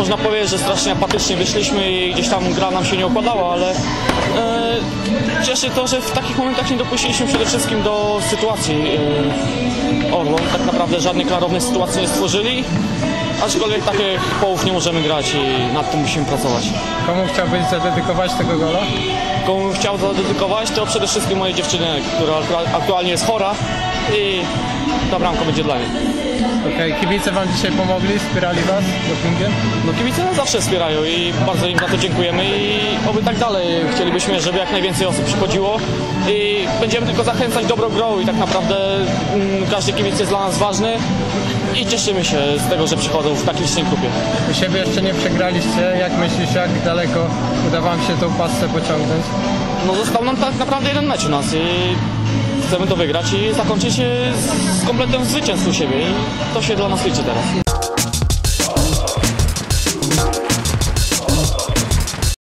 można powiedzieć, że strasznie apatycznie wyszliśmy i gdzieś tam gra nam się nie układała, ale e, cieszy to, że w takich momentach nie dopuściliśmy przede wszystkim do sytuacji. E, Orlon tak naprawdę żadnej klarownej sytuacji nie stworzyli, aczkolwiek takich połów nie możemy grać i nad tym musimy pracować. Komu chciałbyś zadedykować tego gola? Komu bym chciał zadedykować, to przede wszystkim mojej dziewczynie, która aktua- aktualnie jest chora i ta bramka będzie dla niej. Okej, kibice wam dzisiaj pomogli, wspierali was dopingiem? No kibice nas zawsze wspierają i bardzo im za to dziękujemy i oby tak dalej. Chcielibyśmy, żeby jak najwięcej osób przychodziło i będziemy tylko zachęcać dobrą grą i tak naprawdę mm, każdy kibic jest dla nas ważny i cieszymy się z tego, że przychodzą w takiej licznej grupie. U siebie jeszcze nie przegraliście. Jak myślisz, jak daleko uda wam się tą pasę pociągnąć? No został nam tak naprawdę jeden mecz u nas i chcemy to wygrać i zakończyć się z, z kompletem zwycięstw u siebie i to się dla nas liczy teraz.